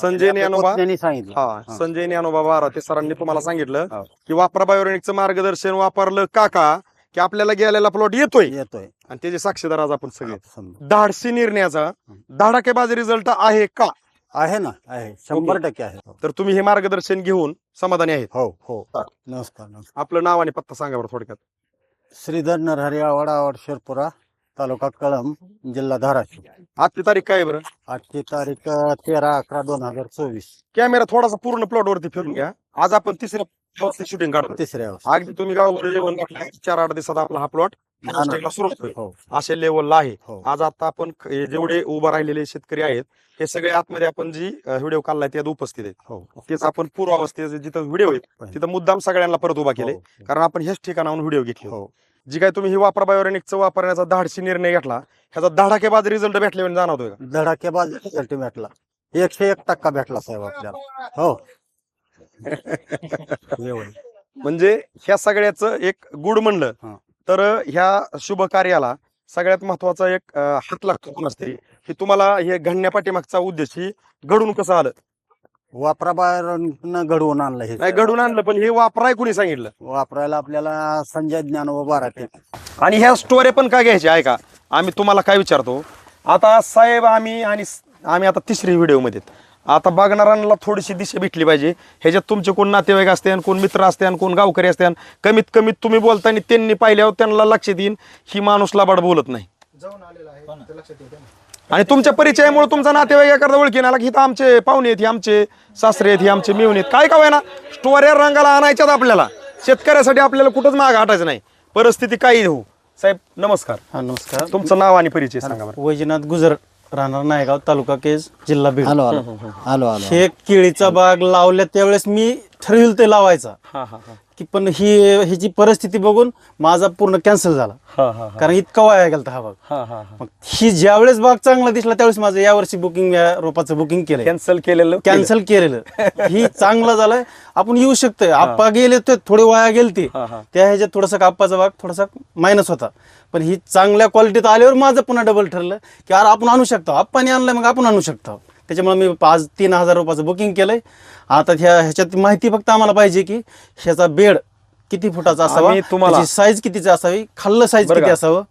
संजय ज्ञानोबा त्यांनी सांगितलं. हा संजय ज्ञानोबा सरांनी तुम्हाला सांगितलं हो. की वापरा बायोरेनिकचं मार्गदर्शन वापरलं का का की आपल्याला गेलेला प्लॉट येतोय. येतोय. आणि त्याचे साक्षीदार आज आपण सगळे. समजा. धाडसी निर्णयाचा. धाडाकेबाज रिझल्ट आहे का? आहे ना आहे. शंभर टक्के आहे. तर तुम्ही हे मार्गदर्शन घेऊन समाधानी आहेत. हो. हो. नमस्कार नमस्कार. आपलं नाव आणि पत्ता सांगा बरं थोडक्यात. श्रीधर नरहरी आवड आवड शिरपुरा. तालुका कळम जिल्हा धाराशिव. आजची तारीख काय आहे बरं? आजची तारीख अ, तेरा अकरा दोन हजार चोवीस. कॅमेरा थोडासा पूर्ण प्लॉट वरती फिरून घ्या. आज आपण तिसऱ्या शूटिंग काढतो तिसऱ्या. अगदी तुम्ही जेवण घातलं, चार आठ दिवसात आपला हा प्लॉट सुरू होतोय. हो. अशा लेवलला आहे. हो. आज आता आपण क- हे जेवढे उभं राहिलेले शेतकरी आहेत हे सगळे आतमध्ये आपण जी व्हिडिओ काढलाय त्यात उपस्थित आहेत. हो. तेच आपण पूर्वावस्थेत जिथं व्हिडिओ आहेत तिथं मुद्दाम सगळ्यांना परत उभा केले हो, कारण आपण ह्याच ठिकाणाहून व्हिडिओ घेतले हो. जी काय तुम्ही ही वापरा बायोरेनिकचं वापरण्याचा धाडसी निर्णय घेतला ह्याचा धडाकेबाज रिझल्ट भेटल्यावर जाणवतोय का? धडाकेबाज रिझल्ट भेटला. एकशे एक टक्का भेटला साहेब आपल्याला. हो. एवढं. म्हणजे ह्या सगळ्याचं एक गुड म्हणलं हा. तर ह्या शुभ कार्याला सगळ्यात महत्त्वाचा एक अं, हात लागतो कोणाच तरी की तुम्हाला हे घडण्यापाठीमागचा उद्देश ही घडून कसं आलं? वापरा बाहेर घडवून आणलं हे नाही घडून आणलं पण हे वापराय कुणी सांगितलं? वापरायला आपल्याला संजय ज्ञानोबा बाराटे. आणि ह्या स्टोरी पण काय घ्यायची? ऐका आम्ही तुम्हाला काय विचारतो? आता साहेब आम्ही आणि स- आम्ही आता तिसरी व्हिडिओमध्ये आहेत. आता बघणाऱ्यांना थोडीशी दिशा भेटली पाहिजे. ह्याच्यात तुमचे कोण नातेवाईक असते आणि कोण मित्र असते आणि कोण गावकरी असते आणि कमीत कमीत तुम्ही बोलताना त्यांनी पाहिल्यावर त्यांना लक्षात येईन. ही माणूस लाबाड बोलत नाही. आणि तुमच्या परिचयामुळे तुमचा नातेवाईक एखादा ओळखीन आला की इथं आमचे पाहुणे आहेत हे आमचे सासरे आहेत हे आमचे मिळून आहेत. काय काय ना स्टोऱ्या रंगाला आणायच्यात आपल्याला. शेतकऱ्यासाठी आपल्याला कुठंच माग हटायचं नाही. परिस्थिती काही हो? साहेब नमस्कार. हा नमस्कार. तुमचं नाव आणि परिचय सांगा बरं. वैजनाथ गुजर राहणार नायगाव तालुका केज जिल्हा बीड. आलो आलो आलो आलो हे केळीचा बाग लावल्या त्यावेळेस मी ठरविल ते लावायचा. हा हा हा. की पण ही ह्याची परिस्थिती बघून माझा पूर्ण कॅन्सल झाला. हा हा कारण इतका वाया गेलता हा बाग हा हा मग ही ज्यावेळेस बाग चांगला दिसला त्यावेळेस माझं यावर्षी बुकिंग या रोपाचं बुकिंग केलंय. कॅन्सल केलेलं? कॅन्सल केलेलं. ही चांगलं झालंय. आपण येऊ शकतोय. आप्पा गेले तर थोडे वाया गेलते. हा, हा. त्या ह्याच्यात थोडासा आप्पाचा भाग थोडासा मायनस होता. पण ही चांगल्या क्वालिटीत आल्यावर माझं पुन्हा डबल ठरलं की अरे आपण आणू शकतो. आप्पाने आणलंय मग आपण आणू शकतो. त्याच्यामुळे मी पाच तीन हजार रुपयाचं बुकिंग केलंय. आता ह्या ह्याच्यात माहिती फक्त आम्हाला पाहिजे की ह्याचा बेड किती फुटाचा असावा? आम्ही तुम्हाला- साईज कितीची असावी? खाल्लं साईज बरं किती का? असावं?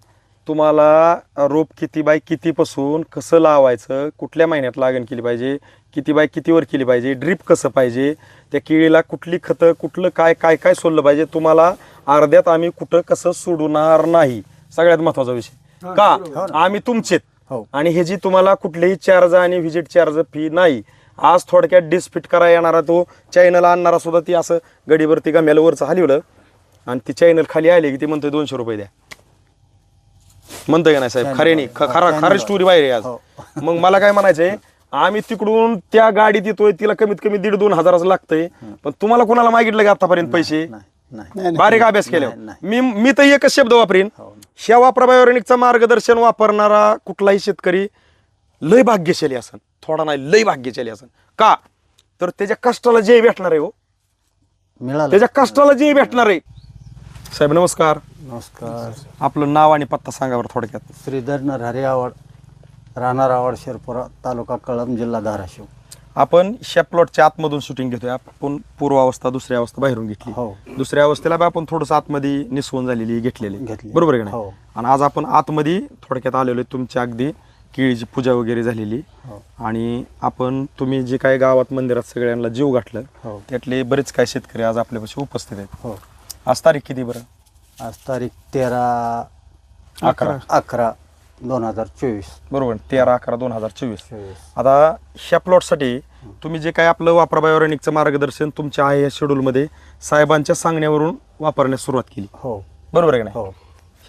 तुम्हाला रोप किती बाय किती पासून कसं लावायचं कुठल्या महिन्यात लागण केली पाहिजे किती बाय कितीवर केली पाहिजे ड्रीप कसं पाहिजे त्या केळीला कुठली खतं कुठलं काय काय काय सोडलं पाहिजे तुम्हाला अर्ध्यात आम्ही कुठं कसं सोडणार नाही. सगळ्यात महत्त्वाचा विषय. का? आम्ही तुमचेत. हो. आणि हे जी तुम्हाला कुठलेही चार्ज आणि व्हिजिट चार्ज फी नाही आज थोडक्यात डिस्फिट करा येणारा तो. चॅनल आणणारा सुद्धा ती असं गडीवरती गम्याला वरचं हलवलं. आणि ती चॅनल खाली आली की ती म्हणतोय दोनशे रुपये द्या. म्हणतोय का नाही साहेब? खरे नाही. ख- खरा खरी स्टोरी बाहेर आहे आज. मग मला काय म्हणायचंय? आम्ही तिकडून त्या गाडीत येतोय तिला कमीत कमी दीड दोन हजाराचं लागतंय. पण तुम्हाला कोणाला मागितलं का आतापर्यंत पैसे? नाही. नाही. बारीक अभ्यास नाही, मी मी तर एकच शब्द वापरीन. ह्या वापराबायोनिकचं मार्गदर्शन वापरणारा कुठलाही शेतकरी लय भाग्यशाली असन. थोडा नाही लय भाग्यशाली असन. का? तर त्याच्या कष्टाला जे भेटणार आहे हो. मिळालं. त्याच्या कष्टाला जे भेटणार आहे. साहेब नमस्कार. नमस्कार. आपलं नाव आणि पत्ता सांगा बरं थोडक्यात. श्रीधर नरहरी आवड राहणार आवड शिरपुरा तालुका कळम जिल्हा धाराशिव. आपण ह्या प्लॉटच्या आतमधून शूटिंग घेतोय. आपण पूर्वावस्था दुसरी अवस्था बाहेरून घेतली. हो. दुसऱ्या अवस्थेला बी आपण थोडस आतमध्ये निसवून झालेली घेतलेली. घेतली. बरोबर आहे का हो. आणि आज आपण आतमध्ये थोडक्यात आलेलो आहे तुमच्या अगदी केळीची पूजा वगैरे झालेली. हो. आणि आपण तुम्ही जे काय गावात मंदिरात सगळ्यांना जीव गाठलं हो. त्यातले बरेच काय शेतकरी आज आपल्यापाशी उपस्थित आहेत. हो. आज तारीख किती बरं? आज तारीख तेरा अकरा. अकरा. दोन हजार चोवीस. बरोबर तेरा अकरा दोन हजार चोवीस. चोवीस. आता ह्या प्लॉटसाठी तुम्ही जे काय आपलं वापरा बायोरेनिकचं मार्गदर्शन तुमच्या आहे या शेड्यूलमध्ये साहेबांच्या सांगण्यावरून वापरण्यास सुरुवात केली. हो. बरोबर आहे का नाही? हो.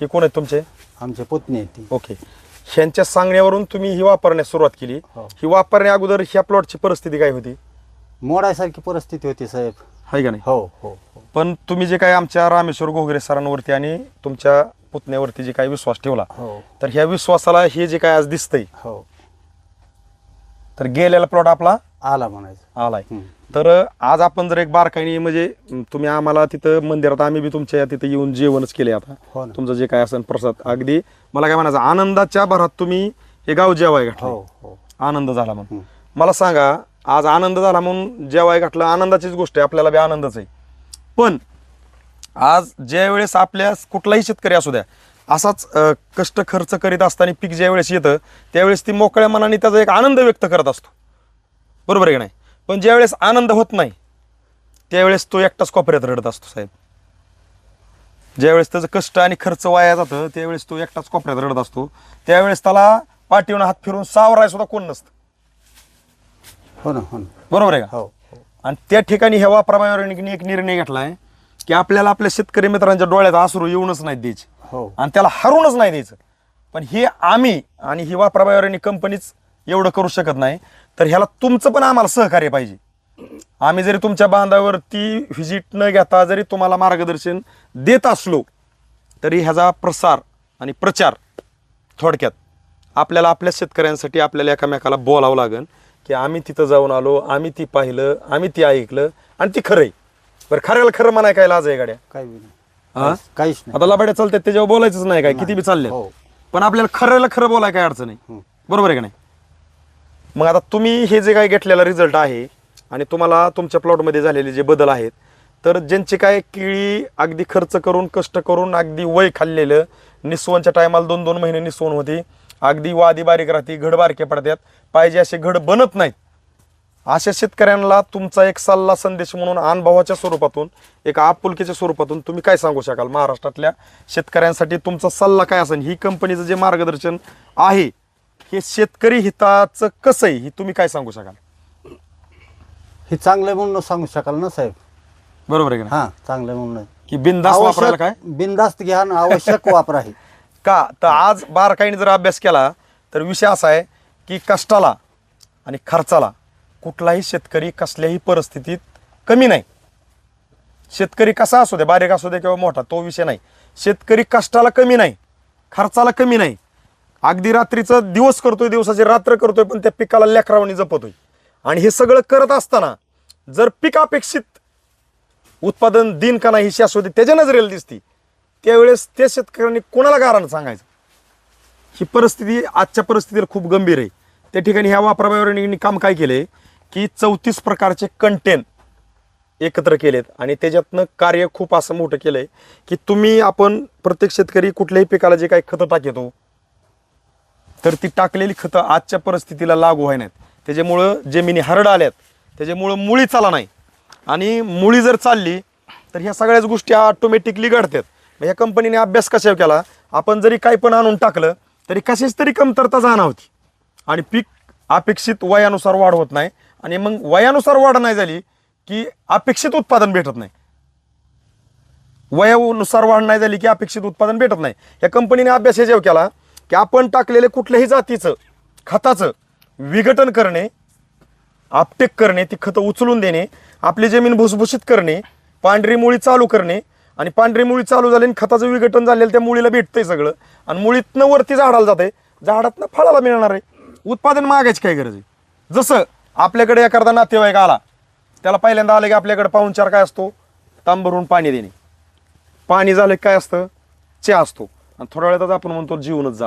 हे कोण आहेत तुमचे? आमचे पुतणी आहे ती. ओके. ह्यांच्या सांगण्यावरून तुम्ही ही वापरण्यास सुरुवात केली. हो. ही वापरण्या अगोदर ह्या प्लॉटची परिस्थिती काय होती? मोडायसारखी परिस्थिती होती साहेब. आहे का नाही? हो हो हो. पण तुम्ही जे काय आमच्या रामेश्वर घोगरे सरांवरती आणि तुमच्या पुतण्यावरती जे काही विश्वास ठेवला हो. तर ह्या विश्वासाला हे जे काय आज दिसतंय हो. तर गेलेला प्लॉट आपला आला म्हणायचं. आलाय. हम्म. तर आज आपण जर एक बारकाईने म्हणजे तुम्ही आम्हाला तिथं मंदिरात आम्ही बी तुमच्या तिथं येऊन जेवणच केले आता. हो ना. तुमचं जे काय असेल प्रसाद. अगदी मला काय म्हणायचं आनंदाच्या भरात तुम्ही हे गाव जेवाय हो घातलं हो. आनंद झाला म्हणून. हम्म. मला सांगा आज आनंद झाला म्हणून जेवाय घातलं आनंदाचीच गोष्ट आहे आपल्याला बी आनंदच आहे. पण आज ज्या वेळेस आपल्या कुठलाही शेतकरी असू द्या असाच कष्ट खर्च करीत असताना पीक ज्या वेळेस येतं त्यावेळेस ती मोकळ्या मनाने त्याचा एक आनंद व्यक्त करत असतो. बरोबर आहे की नाही? पण ज्यावेळेस आनंद होत नाही त्यावेळेस तो एकटाच कोपऱ्यात रडत असतो साहेब. ज्यावेळेस त्याचं कष्ट आणि खर्च वाया जातं त्यावेळेस तो एकटाच कोपऱ्यात रडत असतो. त्यावेळेस त्याला पाठीवून हात फिरून सावराय सुद्धा कोण नसतं. हो ना हो ना. बरोबर आहे का? हो. आणि त्या ठिकाणी ह्या वापरामायोरांनी एक निर्णय घेतलाय की आपल्याला आपल्या शेतकरी मित्रांच्या डोळ्यात आसरू येऊनच नाही द्यायचे. हो. आणि त्याला हरूनच नाही द्यायचं. पण हे आम्ही आणि ही वापराबाहेर कंपनीच एवढं करू शकत नाही. तर ह्याला तुमचं पण आम्हाला सहकार्य पाहिजे. आम्ही जरी तुमच्या बांधावरती व्हिजिट न घेता जरी तुम्हाला मार्गदर्शन देत असलो तरी ह्याचा प्रसार आणि प्रचार थोडक्यात आपल्याला आपल्या शेतकऱ्यांसाठी आपल्याला एकामेकाला बोलावं लागेल की आम्ही तिथं जाऊन आलो आम्ही ती पाहिलं आम्ही ती ऐकलं आणि ती खरं आहे. बरं खऱ्याला खरं म्हणाय काय लाज आहे गाड्या? बी नाही. हा? काहीच- नाही. आता लबाड्या चालतात त्याच्यावर बोलायचंच नाही काय किती बी चालले हो. पण आपल्याला खरंला खरं बोलाय काय अडचण आहे बरोबर आहे का नाही? मग आता तुम्ही हे जे काय घेतलेला रिझल्ट आहे आणि तुम्हाला तुमच्या प्लॉटमध्ये झालेले जे बदल आहेत तर ज्यांची काय केळी अगदी खर्च करून कष्ट करून अगदी वय खाल्लेलं निसवनच्या टायमाला दोन दोन महिने निसवण होती अगदी वादी बारीक राहते घड बारके पडतात पाहिजे असे घड बनत नाहीत. अशा शेतकऱ्यांना तुमचा एक सल्ला संदेश म्हणून अनुभवाच्या स्वरूपातून एक आपुलकीच्या स्वरूपातून तुम्ही काय सांगू शकाल? महाराष्ट्रातल्या शेतकऱ्यांसाठी तुमचा सल्ला काय असेल? ही कंपनीचं जे मार्गदर्शन आहे हे शेतकरी हिताचं कसं आहे? ही तुम्ही काय सांगू शकाल? हे चांगलं म्हणून सांगू शकाल ना साहेब? बरोबर आहे का नाही? हा चांगलं म्हणून की बिंदास वापरायला काय? बिंदास्त घ्या आणि आवश्यक वापरा हे. का? तर आज बारकाईने जर अभ्यास केला तर विषय असा आहे की कष्टाला आणि खर्चाला कुठलाही शेतकरी कसल्याही परिस्थितीत कमी नाही. शेतकरी कसा असू दे बारीक असू दे किंवा मोठा तो विषय नाही. शेतकरी कष्टाला कमी नाही खर्चाला कमी नाही. अगदी रात्रीचं दिवस करतोय दिवसाची रात्र करतोय पण त्या पिकाला लेकरावणी जपतोय. आणि हे सगळं करत असताना जर पिकापेक्षित उत्पादन दिन का नाही ही शाश्वती त्याच्या नजरेला दिसती त्यावेळेस त्या शेतकऱ्यांनी कोणाला कारण सांगायचं? ही परिस्थिती आजच्या परिस्थितीला खूप गंभीर आहे. त्या ठिकाणी ह्या वापराबाहेर काम काय केलं आहे की चौतीस प्रकारचे कंटेन एकत्र केलेत. आणि त्याच्यातनं कार्य खूप असं मोठं केलं आहे की तुम्ही आपण प्रत्येक शेतकरी कुठल्याही पिकाला जे काही खतं टाकतो तर ती टाकलेली खतं आजच्या परिस्थितीला लागू व्हाय नाहीत. त्याच्यामुळं जमिनी हरड आल्यात. त्याच्यामुळं मुळी चाला नाही. आणि मुळी जर चालली तर ह्या सगळ्याच गोष्टी ऑटोमॅटिकली घडतात. मग ह्या कंपनीने अभ्यास कशा केला? आपण जरी काही पण आणून टाकलं तरी कशाच तरी कमतरता जाणवती. आणि पीक अपेक्षित वयानुसार वाढ होत नाही. आणि मग वयानुसार वाढ नाही झाली की अपेक्षित उत्पादन भेटत नाही. वयानुसार वाढ नाही झाली की अपेक्षित उत्पादन भेटत नाही. या कंपनीने अभ्यास हे जेव केला की आपण टाकलेले कुठल्याही जातीचं खताचं विघटन करणे आपटेक करणे ती खतं उचलून देणे आपली जमीन भुसभुशीत करणे पांढरी मुळी चालू करणे आणि पांढरी मुळी चालू झाली आणि खताचं विघटन झालेलं त्या मुळीला भेटतंय सगळं आणि मुळीतनं वरती झाडाला जाते झाडातनं फळाला मिळणार आहे. उत्पादन मागायची काय गरज आहे. जसं आपल्याकडे एखादा नातेवाईक आला त्याला पहिल्यांदा आलं की आपल्याकडे पाहुणचार काय असतो? तांबरून पाणी देणे. पाणी झालं की काय असतं? चहा असतो. आणि थोड्या वेळातच आपण म्हणतो जीवनच जावं.